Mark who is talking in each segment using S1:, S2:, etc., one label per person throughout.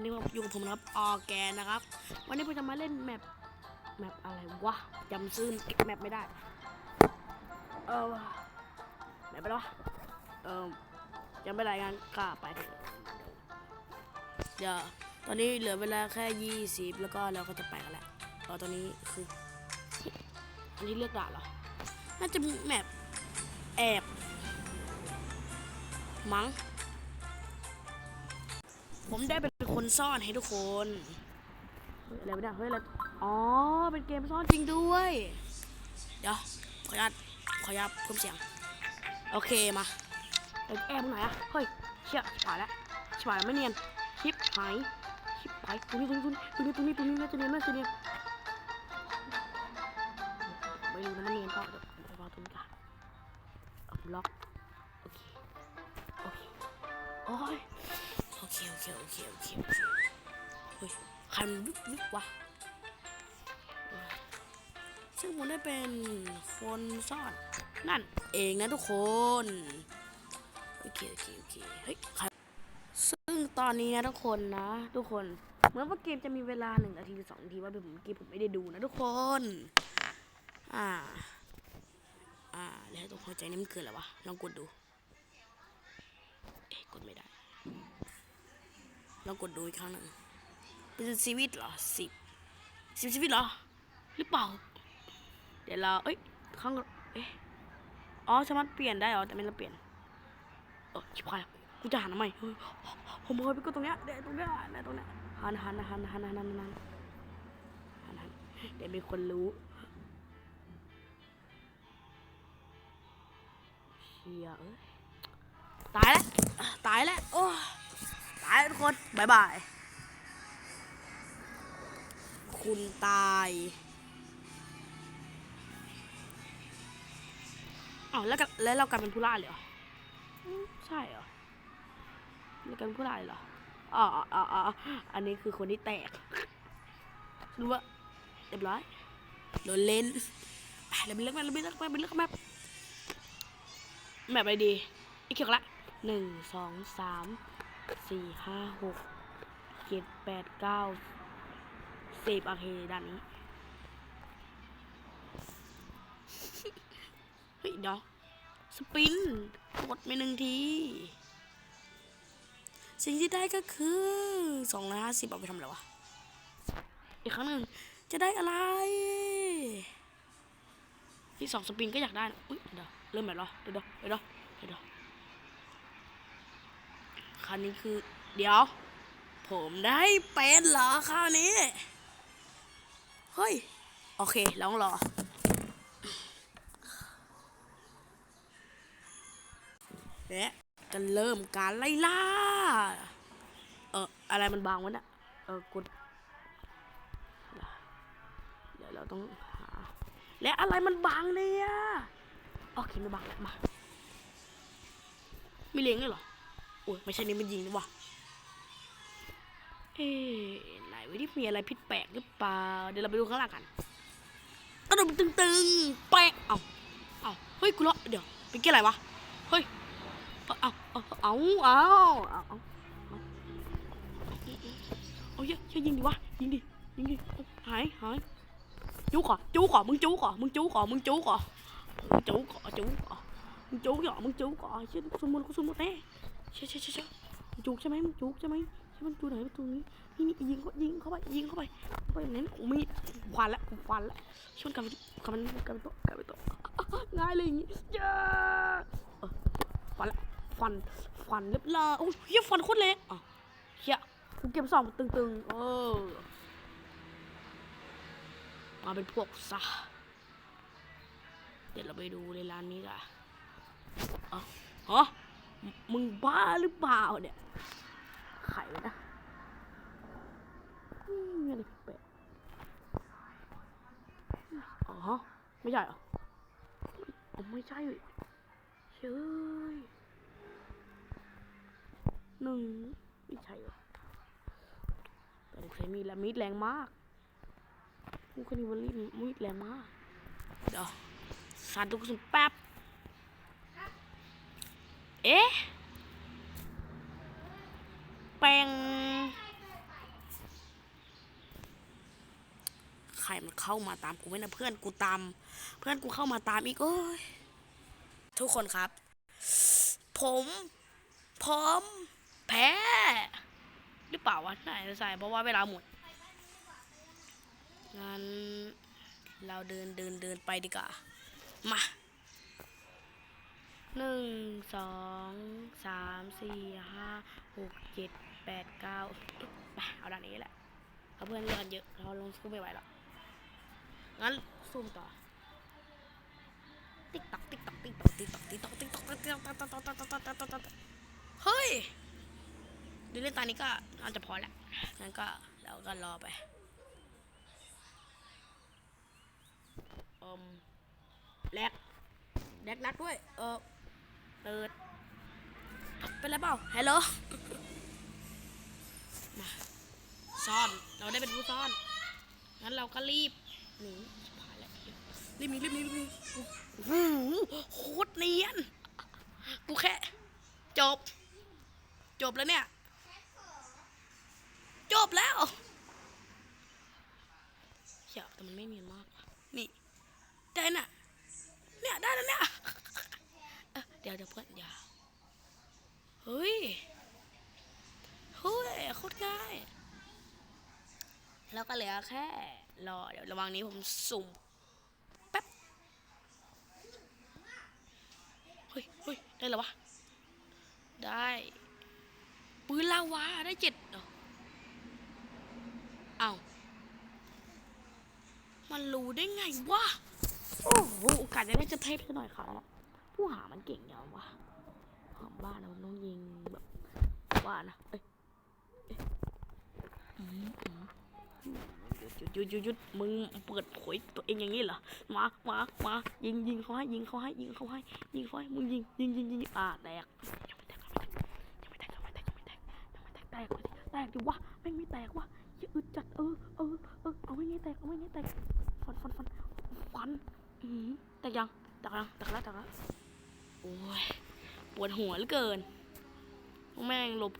S1: วันนี้อยู่กับผมนะครับออแกนนะครับ วันนี้ผมจะมาเล่นแมปแมปอะไรวะจำซื่อแมปไม่ได้ เออแมปไปแล้วะเออจำไม่ได้งานกล้าไป เดี๋ยวตอนนี้เหลือเวลาแค่ยี่สิบแล้วก็เราก็จะไปกันแหล้วเออตอนนี้คือ อันนี้เลือกด่านเหรอ น่าจะแมปแอบมั้ง ผมได้เป็นคนซ่อนให้ทุกคนเฮ้ยอะไรไม่ได้เฮ้ยอะไรอ๋อ เป็นเกมซ่อนจริงด้วย เดี๋ยว ขออนุญาตขออนุญาตเพิ่มเสียง โอเคมาเอ้ยแอบตรงไหนอะเฮ้ย เชี่ยชิบหายแล้วชิบหายแล้วไม่เนียน ชิบหาย ชิบหายตรงนี้ตรงนี้ตรงนี้ตรงนี้ตรงนี้น่าจะเนียนน่าจะเนียนไม่รู้นะมันเนียนเปล่าเดี๋ยวผมไปวางตรงนี้ก่อนเอาล็อก โอเคโอเคโอเคโอเคโอเคเฮ้ยครมันวิบวิบวะซึ่งผมได้เป็นคนซ่อนนั่นเองนะทุกคนโอเคโอเคโอเคเฮ้ยใครซึ่งตอนนี้นะทุกคนนะ ทุกคนเหมือนว่าเกมจะมีเวลาหนึ่งนาทีหรือสองนาทีว่าเป็นผมเมื่อกี้ผมไม่ได้ดูนะทุกคน อ่า อ่า แล้วตรงหัวใจนี่มันคืออะไรวะลองกดดู เอ๊ะกดไม่ได้ องกดดูอีกครั้งหนึ่งเป็นชีวิตเหรอสิบสิบชีวิตเหรอ หรือเปล่า เดี๋ยวเราเอ้ยข้างเอ๊ะอ๋อสามารถเปลี่ยนได้เหรอแต่ไม่เราเปลี่ยนเออชิบหายกูจะหันทำไมผมเคยไปกดตรงเนี้ยเดี๋ยวตรงเนี้ยเดี๋ยวตรงเนี้ยหันหันหันหันหันหันหันหันหันหันเดี๋ยวมีคนรู้เชียเอ้ยตายแล้วตายแล้วโอ้ ยตายแล้วทุกคนบ๊ายบาย คุณตายอ้าวแล้วกันแล้วเรากลายเป็นผู้ล่าเลยเหรออืมใช่เหรอเรากลายเป็นผู้ล่าเลยเหรออ๋ออ๋ออ๋ออ๋ออันนี้คือคนที่แตกรู้ว่าเรียบร้อยโดนเล่นอะเราไปเลือกแมปเราไปเลือกแมปไปเลือกแมปแมปอะไรดีอีกเขียวละหนึ่งสองสาม สี่ห้าหกเจ็ดแปดเก้าสิบโอเคด้านนี้เฮ้ยเดี๋ยวสปินกดไปหนึ่งที สิ่งที่ได้ก็คือสองร้อยห้าสิบเอาไปทำอะไรวะ อีกครั้งหนึ่งจะได้อะไร ที่สองสปินก็อยากได้นะอุ้ยเดี๋ยวเริ่มแบบเหรอเดี๋ยวเดี๋ยวเดี๋ยวเดี๋ยว คราวนี้คือ เดี๋ยว ผมได้เป็นเหรอคราวนี้ เฮ้ย โอเคลองรอและจะเริ่มการไล่ล่า เอออะไรมันบางวะเนี่ยเออกดเดี๋ยวเราต้องหา และอะไรมันบางเนี่ยโอเคไม่บางแล้วมาไม่เลี้ยงเลยเหรอ อ้ยไม่ใช่นี่มันยิงนี่วะเอ๊ะไหนวิธีมีอะไรผิดแปลกหรือเปล่า เดี๋ยวเราไปดูข้างล่างกันกระดุมตึงๆ แปะเอาเอาเฮ้ยกูเลาะเดี๋ยวเป็นแค่อะไรวะ เฮ้ย เอาเอาเอาเอาเอาเอาเอาเยอะเยอะยิงดิวะ ยิงดิ ยิงดิ หายหายจูก่อจูก่อมึงจูก่อมึงจูก่อมึงจูก่อมึงจูก่อจูก่อมึงจูก่อมึงจูก่อเชื่อสมมุติกูสมมุติแน่เชื่อ เชื่อเชื่อเชื่อมึงจูใช่ไหมมึงจูใช่ไหมใช่มันจูไหนประตูนี้นี่นี่ยิงเขายิงเข้าไปยิงเข้าไปไปเน้นกูมีควันละควันละชนกันกับมันกันโต๊ะกันโตง่ายเลยอย่างงี้เย้เออควันละฟันฟันเรียบร้อยโอ้ยเฮียฟันโคตรเละอะเฮียกูเก็บสองตึงๆเออมาเป็นพวกซะเดี๋ยวเราไปดูในร้านนี้กันอ๋อ มึงบ้าหรือเปล่าเนี่ยไข่นะอืมอะไรแปลกอ๋อ ไม่ใช่เหรออ๋อไม่ใช่เชยหนึ่งไม่ใช่หรอแต่ผมใช้มีดและมีดแรงมากมูคานิวอลลี่มีดแรงมาก เดี๋ยวสานตุกสุนแป๊บ เอ๊ะแปลงใครมันเข้ามาตามกูไม่นะเพื่อนกูตาม เพื่อนกูเข้ามาตามอีกโอ้ยทุกคนครับ ผมพร้อมแพ้หรือเปล่าวะน่าจะใช่เพราะว่าเวลาหมดงั้นเราเดินเดินเดินไปดีกว่า มา หนึ่งสองสามสี่ห้าหกเจ็ดแปดเก้าไปเอาด้านนี้แหละเอาเพื่อนเยอะเยอะเราลงสู้ไม่ไหวแล้วงั้นซูมต่อติ๊กตอกติ๊กตอกติ๊กตอกติ๊กตอกติ๊กตอกติ๊กตอกติ๊กตอกติ๊กตอกติ๊กตอกติ๊กตอกติ๊กตอกติ๊กตอกเฮ้ยดูเล่นตอนนี้ก็น่าจะพอแล้วงั้นก็เราก็รอไปเอืมแลกแลกนักด้วยเออ เปิดเป็นไรเปล่าฮัลโหลมาซ่อนเราได้เป็นผู้ซ่อนงั้นเราก็รีบหนีชิบหายแล้วรีบหนีรีบหนีรีบหนีโอ้โหโคตรเนียนกูแค่ จบ จบแล้วเนี่ย จบแล้วเหี้ยแต่มันไม่เนียนมากนี่ได้น่ะเนี่ยได้แล้วเนี่ย ดี๋ยวเดี๋ยวเพื่อนอย่าเฮ้ย เฮ้ยโคตรง่าย แล้วก็เหลือแค่ รอ เดี๋ยวระหวังนี้ผมสุ่มแป๊บ เฮ้ยเฮ้ยได้แล้วะ ได้ ปืนลาวาได้เจ็ดเอเอ้ามันรู้ได้ไงวะ โอ้โหโอกาสจะได้จะเทปซะหน่อยค่ะ ผู้หามันเก่งย่างวะหอมบ้านเราต้องยิงแบบว่านะเอ้ยเอ้ยอืมอืมหยุดหยุดหยุดหยุดมึงเปิดเผยตัวเองอย่างนี้เหรอ มามามายิงยิงเขาให้ยิงเขาให้ยิงเขาให้ยิงเขาให้มึงยิงยิงยิงยิงอ่าแตกยังไม่แตกยังไม่แตกยังไม่แตกยังไม่แตกยังไม่แตกยังไม่แตกแตกแตกดิวะแม่ไม่แตกวะอย่าอึดจัดเออเออเออเอาไม่งี้แตกเอาไม่งี้แตกฟันฟันฟันฟันอืมแตกยังแตกยังแตกแล้วแตกแล้ว โอ้ยปวดหัวเหลือเกินพวกแม่งหลบ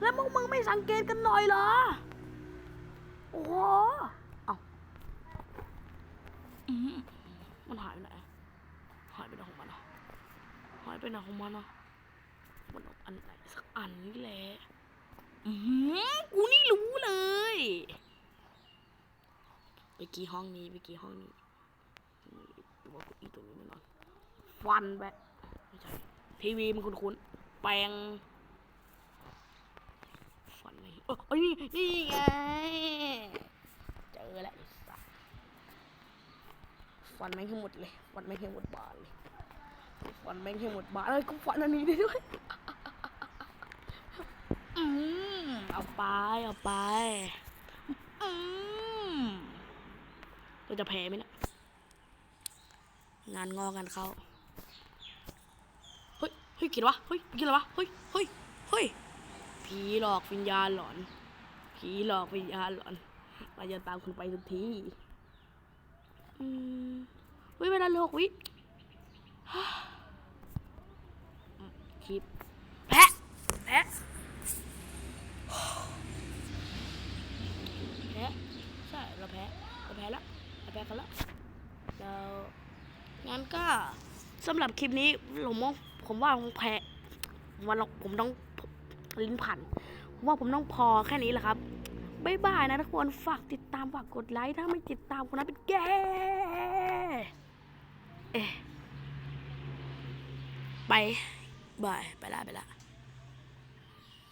S1: แล้วพวกมึงไม่สังเกตกันหน่อยเหรอ โอ้โหเอาอืมมันหายไปไหนหายไปไหนของมันอะหายไปไหนของมันอะมันเอาอันไหนสักอันนี่แหละอืมกูนี่รู้เลย ไปกี่ห้องนี้ไปกี่ห้องนี้นี่ตัวกูอีตัวนี้แน่นอน ฟันไปทีวีมันคุ้นๆแปลงฟันไม่เออเอ้ยนี่นี่ไงเจอแล้วสัสฟันแม่งให้หมดเลยฟันแม่งให้หมดบานเลยฟันแม่งให้หมดบานเลยกูฟันอันนี้ได้ด้วยอืมเอาไปเอาไปอืมเราจะแพ้ไหมนี่ยงานงอกันเข้า ฮ้ยกินวะเฮ้ยกินอะไรวะเฮ้ยเฮ้ยเฮ้ยผีหลอกวิญญาณหลอนผีหลอกวิญญาณหลอนมาจะตามคุณไปทุกทีอืมวิเวลาโลกวิฮ่าคลิปแพะแพะแพะใช่เราแพ้เราแพ้แล้วเราแพ้กันแล้วเรางั้นก็สำหรับคลิปนี้ผมว่า ผมว่าผมแพ้วันผมต้องลิ้นผันผมว่าผมต้องพอแค่นี้แหละครับบ๊ายบายนะทุกคนฝากติดตามฝากกดไลค์ถ้าไม่ติดตามคนนั้นเป็นแกเอ๊ไปบายไปละไปละ